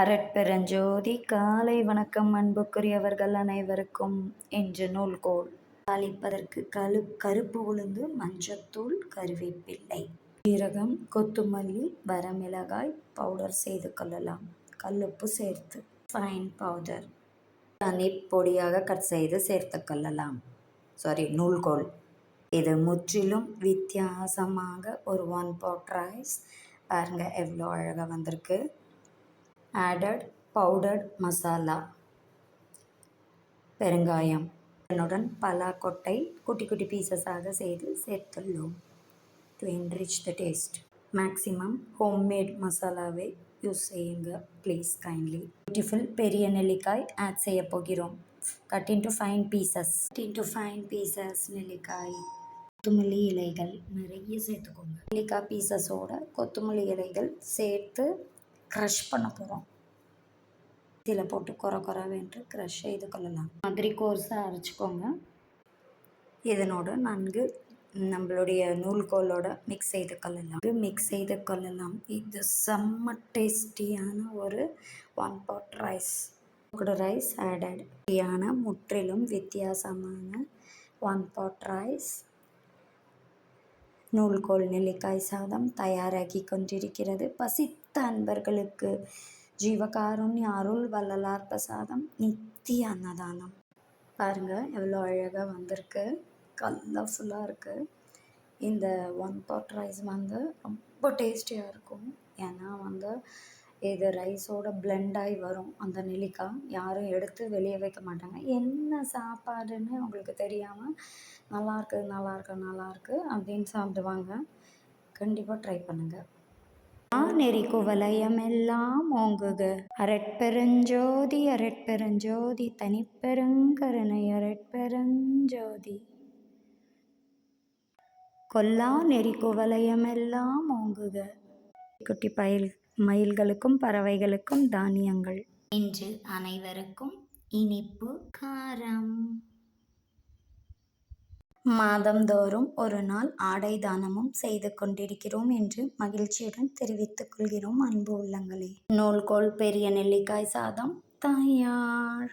அரட்பெருஞ்சோதி காலை வணக்கம் அன்புக்குரியவர்கள் அனைவருக்கும் என்று நூல்கோல் தாளிப்பதற்கு கழு கருப்பு உளுந்து மஞ்சத்தூள் கருவேப்பிள்ளை சீரகம் கொத்துமல்லி வரமிளகாய் பவுடர் செய்து கொள்ளலாம். கல்லுப்பு சேர்த்து ஃபைன் பவுடர் தனி பொடியாக கட் செய்து சேர்த்து கொள்ளலாம். சாரி நூல்கோல் இது முற்றிலும் வித்தியாசமாக ஒரு ஒன் பாட் ரைஸ் பாருங்கள் எவ்வளோ அழகாக வந்திருக்கு. ஆடட் பவுடர்ட் மசாலா பெருங்காயம். இதனுடன் பலாக்கொட்டை குட்டி குட்டி பீசஸாக செய்து சேர்த்துள்ளோம். To enrich the taste maximum homemade மசாலாவை யூஸ் செய்யுங்க ப்ளீஸ் கைண்ட்லி பியூட்டிஃபுல் பெரிய நெல்லிக்காய் ஆட் செய்ய போகிறோம். Cut into fine pieces cut into fine pieces நெல்லிக்காய். கொத்தமல்லி இலைகள் நிறைய சேர்த்துக்கோங்க. நெல்லிக்காய் பீசஸோட கொத்தமல்லி இலைகள் சேர்த்து க்ரஷ் பண்ண போகிறோம் இதில் போட்டு குறை குறவென்று க்ரஷ் செய்து கொள்ளலாம் மாதிரி கோர்ஸாக அரைச்சிக்கோங்க. இதனோடு நன்கு நம்மளுடைய நூல்கோலோட மிக்ஸ் செய்து கொள்ளலாம். மிக்ஸ் செய்து கொள்ளலாம். இது செம்ம டேஸ்டியான ஒரு one pot rice rice added முற்றிலும் வித்தியாசமான ஒன் பாட் ரைஸ் நூல்கோல் நெல்லிக்காய் சாதம் தயாராகி கொண்டிருக்கிறது. பசித்த அன்பர்களுக்கு ஜீவகாருண்ய அருள் வள்ளலார் பிரசாதம் நித்திய அன்னதானம். பாருங்கள் எவ்வளோ அழகாக வந்திருக்கு. கலர்ஃபுல்லாக இருக்குது இந்த ஒன் பாட் ரைஸ் வந்து ரொம்ப டேஸ்டியாக இருக்கும். ஏன்னா வந்து இது ரைஸோட பிளெண்டாகி வரும். அந்த நெல்லிக்காய் யாரும் எடுத்து வெளியே வைக்க மாட்டாங்க. என்ன சாப்பாடுன்னு உங்களுக்கு தெரியாமல் நல்லாயிருக்கு நல்லாயிருக்கு நல்லாயிருக்கு அப்படின்னு சாப்பிடுவாங்க. கண்டிப்பாக ட்ரை பண்ணுங்கள் நெறிக்கு குவலயம் எல்லாம் ஓங்குக. அரட்பெருஞ்சோதி அரட்பெருஞ்சோதி தனிப்பெருங்கருணை அரட்பெருஞ்சோதி கொல்லா நெறிக்கு வலயமெல்லாம் எல்லாம் ஓங்குக. குட்டி பயில் மயில்களுக்கும் பறவைகளுக்கும் தானியங்கள். இன்று அனைவருக்கும் இனிப்பு காரம். மாதந்தோறும் ஒரு நாள் ஆடை தானமும் செய்து கொண்டிருக்கிறோம் என்று மகிழ்ச்சியுடன் தெரிவித்துக் கொள்கிறோம். அன்பு உள்ளங்களே. நூல்கோல் பெரிய நெல்லிக்காய் சாதம் தயார்.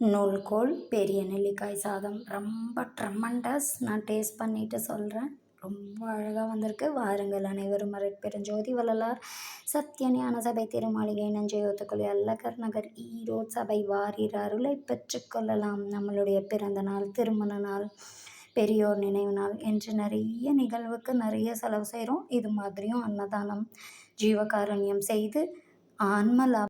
நூல்கோல் பெரிய நெல்லிக்காய் சாதம். ரொம்ப ட்ரமண்டஸ் நான் டேஸ்ட் பண்ணிட்டு சொல்கிறேன் ரொம்ப அழகாக வந்திருக்கு. வாருங்கள் அனைவரும். பெருஞ்சோதி வள்ளலார். சத்தியஞான சபை திருமாளிகை நஞ்சை அல்லகர் நகர் ஈரோடு சபை வாரியர் அருளை பெற்றுக்கொள்ளலாம் நம்மளுடைய பிறந்த நாள் திருமண நாள் பெரியோர் நினைவு நாள் என்று நிறைய நிகழ்வுக்கு நிறைய செலவு செய்கிறோம் இது மாதிரியும் அன்னதானம் ஜீவகாருண்யம் செய்து ஆன்ம